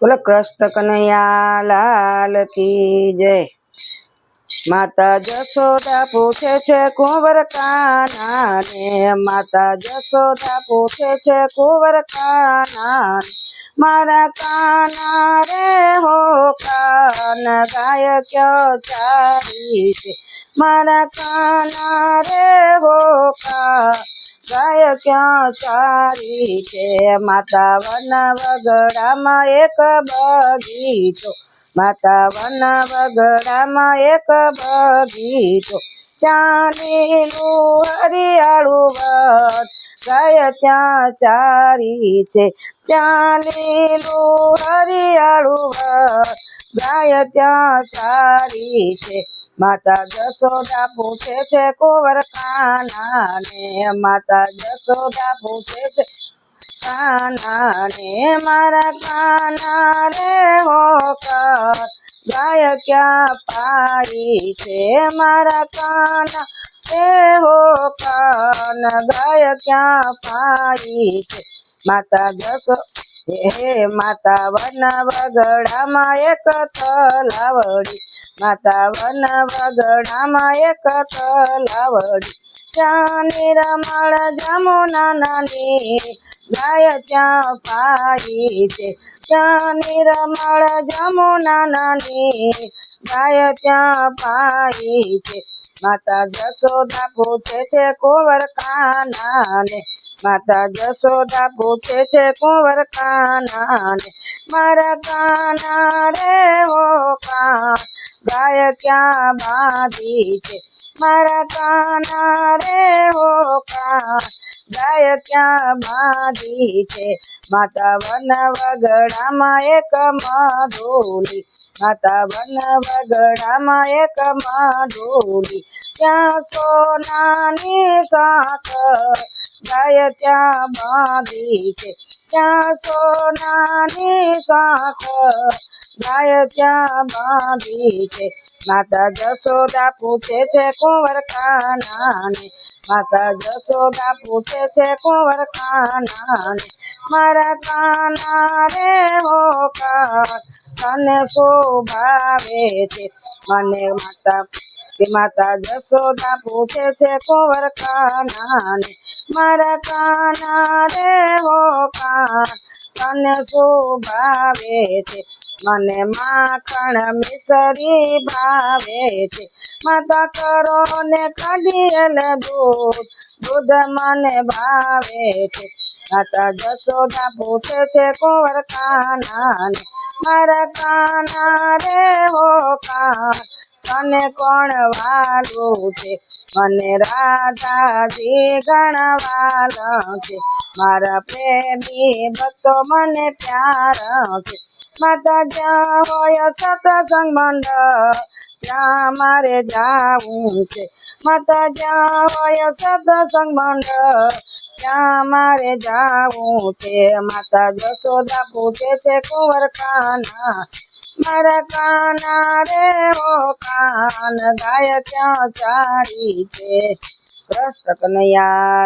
બોલો કૃષ્ણ કનૈયા લાલ કી જય. માતા જશોદા પૂછે છે કુંવર કાના માતા જશોદા પૂછે છે કુંવર કાના મારા કાના રે હો, કાન ગાય ક્યો ચારી મારા કાના રે હો કા ગાય ક્યાં સારી છે? માતા વન વગડામાં એક બગીચો માતા વન વગડામાં એક બગીચો. લીલું હરિયાળું વત ગાય ત્યાં ચારી છે. લીલું હરિયાળું વત ગાય ત્યાં ચારી છે. માતા જશોદા પૂછે છે કોવર કાના ને માતા જશોદા પૂછે છે કાના ને મારા કાના રે હો ક્યાં પાઈ છે મારા કાના? એ હો કાન, ગાય ક્યાં પાઈ છે? માતા જગ હે માતા વન વગડામાં એક તલાવડી માતા વન વગડામાં એક તલાવડી. ચાની રમાળ જમુના નાની, ગાય ત્યાં પાઈ છે. ચાની રમાળ જમુના નાની, ગાય ત્યાં પાઈ છે. માતા જશોદા પૂછે છે કોવર કાના ને માતા જશોદા પૂછે છે કુંવર કાના મારા કાના રે હો કા ગાય ક્યાં બાંધી છે? મારા કાના રે હો કા ગાય ક્યાં બાંધી છે? માતા વન વગડામાં એક માધોલી, માતા વન વગડામાં એક માધુલી ત્યાં સોનાની સાક ગાય ત્યાં બાંધી છે. ત્યાં સોનાની સાક ગાય ત્યાં બાંધી છે. માતા જશોદા પૂછે છે કુંવર કાનાને માતા જશોદા પૂછે છે કુંવર કાનાને મારા કાના રે હો તને શોભાવે છે. મને માતા માતા જશોદા પૂછે છે કુંવર કાનાને મારા કાના રે હો તને શોભાવે છે. મને માખણ મિસરી ભાવે છે. માતા કરો ને કાઢીએલ દૂધ. દૂધ મને ભાવે છે. માતા જશોદા પૂછે છે કુંવર કાના મારા કાના રે હો કા તને કોણ વાલું છે? મને રાધાજી ગણવાલ છે. મારા પ્રેમી ભક્તો મને પ્યાર છે. માતા જ્યાં હોય સત્સંગ મંડળ ત્યાં મારે જાવું છે. માતા જ્યાં હોય સત્સંગ મંડળ ત્યાં મારે જાવું છે. માતા જશોદા પૂછે છે કુંવર કાના મારા કાના રે ઓ કાન ગાય ત્યાં ચારી છે. કૃષ્ણ કનૈયા